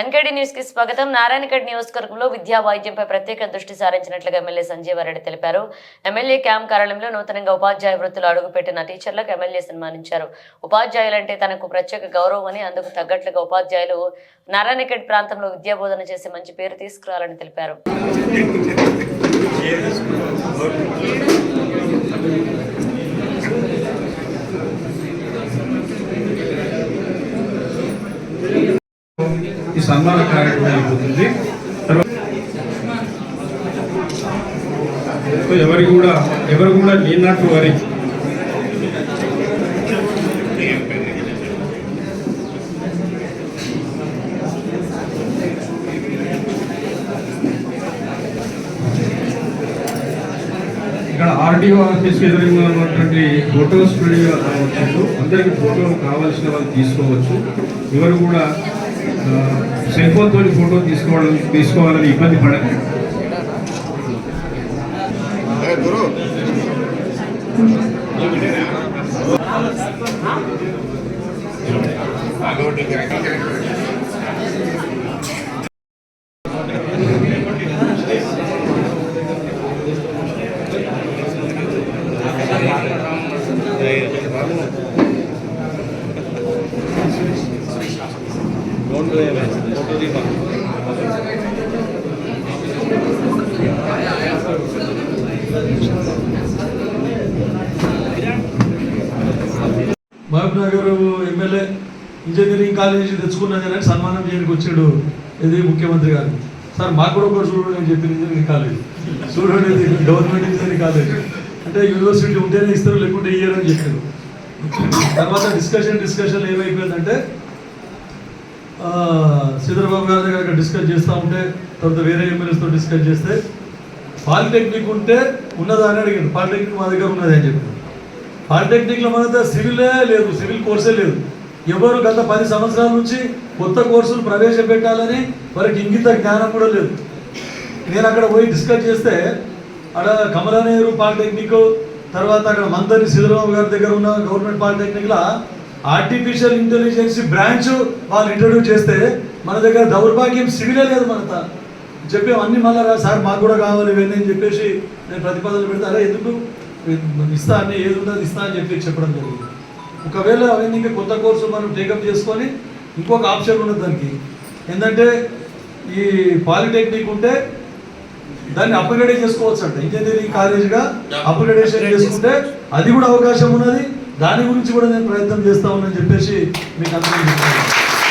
Ngidi న్యూస్కి స్వాగతం. నారాయణగఢ్ నియోజకవర్గంలో విద్యా వైద్యంపై ప్రత్యేక దృష్టి సారించినట్లుగా ఎమ్మెల్యే సంజీవారెడ్డి తెలిపారు. ఎమ్మెల్యే క్యాంప్ కార్యాలయంలో నూతనంగా ఉపాధ్యాయ వృత్తులు అడుగుపెట్టిన టీచర్లకు ఎమ్మెల్యే సన్మానించారు. ఉపాధ్యాయులంటే తనకు ప్రత్యేక గౌరవం అని అందుకు తగ్గట్లుగా ఉపాధ్యాయులు నారాయణగఢ్ ప్రాంతంలో విద్యాబోధన చేసి మంచి పేరు తీసుకురావాలని తెలిపారు. ఈ సన్మాన కార్యక్రమం అయిపోతుంది. ఎవరి కూడా ఎవరు కూడా నీన్నట్టు వరి. ఇక్కడ ఆర్డీఓ ఆఫీస్కి ఎదురుగా ఉన్నటువంటి ఫోటో స్టూడియో వచ్చిండు అందరికి ఫోటోలు కావాల్సిన వాళ్ళు తీసుకోవచ్చు. ఎవరు కూడా సెల్ ఫోన్ తోని ఫోటో తీసుకోవడం తీసుకోవాలని ఇబ్బంది పడకండి. Mahabub Nagar MLA engineering college తెచ్చుకున్నా కానీ సన్మానం చేయడానికి వచ్చాడు ఇది ముఖ్యమంత్రి గారు. సార్ మాకు కూడా ఒకటి చూడండి నేను చెప్పి ఇంజనీరింగ్ కాలేజ్. చూడండి ఇది గవర్నమెంట్ ఇంజనీరింగ్ కాలేజ్. అంటే యూనివర్సిటీ ఉంటేనే ఇస్తారు లేకుంటే ఇయ్యారని చెప్పారు. తర్వాత డిస్కషన్ డిస్కషన్ ఏమైపోయిందంటే చంద్రబాబు గారి దగ్గర డిస్కస్ చేస్తూ ఉంటే తర్వాత వేరే ఎమ్మెల్యేస్తో డిస్కస్ చేస్తే పాలిటెక్నిక్ ఉంటే ఉన్నదా అని అడిగాడు పాలిటెక్నిక్ మా దగ్గర ఉన్నది అని చెప్పి పాలిటెక్నిక్లో మన దగ్గర సివిలే లేదు సివిల్ కోర్సే లేదు. ఎవరు గత పది సంవత్సరాల నుంచి కొత్త కోర్సులు ప్రవేశపెట్టాలని వారికి ఇంగిత జ్ఞానం కూడా లేదు. నేను అక్కడ పోయి డిస్కస్ చేస్తే అక్కడ కమలా నెహ్రూ పాలిటెక్నిక్ తర్వాత అక్కడ మందరి సిద్ధరామయ్య గారి దగ్గర ఉన్న గవర్నమెంట్ పాలిటెక్నిక్లో ఆర్టిఫిషియల్ ఇంటెలిజెన్స్ బ్రాంచ్ వాళ్ళు ఇంట్రడ్యూస్ చేస్తే మన దగ్గర దౌర్భాగ్యం సివిలే లేదు మన తా- చెప్పి అన్ని మళ్ళా సార్ మాకు కూడా కావాలి ఇవన్నీ అని చెప్పేసి నేను ప్రతిపాదనలు పెడితే. అరే ఎందుకు? ఇస్తా అని ఏది ఉన్నది ఇస్తా అని చెప్పి చెప్పడం జరిగింది. ఒకవేళ అవన్నీ ఇంకా కొత్త కోర్సు మనం టేకప్ చేసుకొని ఇంకొక ఆప్షన్ ఉన్నది దానికి. ఏంటంటే ఈ పాలిటెక్నిక్ ఉంటే దాన్ని అప్గ్రేడ్ చేసుకోవచ్చు అంట. ఇంజనీరింగ్ కాలేజ్గా అప్గ్రేడేషన్ చేసుకుంటే అది కూడా అవకాశం ఉన్నది. దాని గురించి కూడా నేను ప్రయత్నం చేస్తా ఉన్నాను చెప్పేసి మీకు అందరికీ చెప్తాను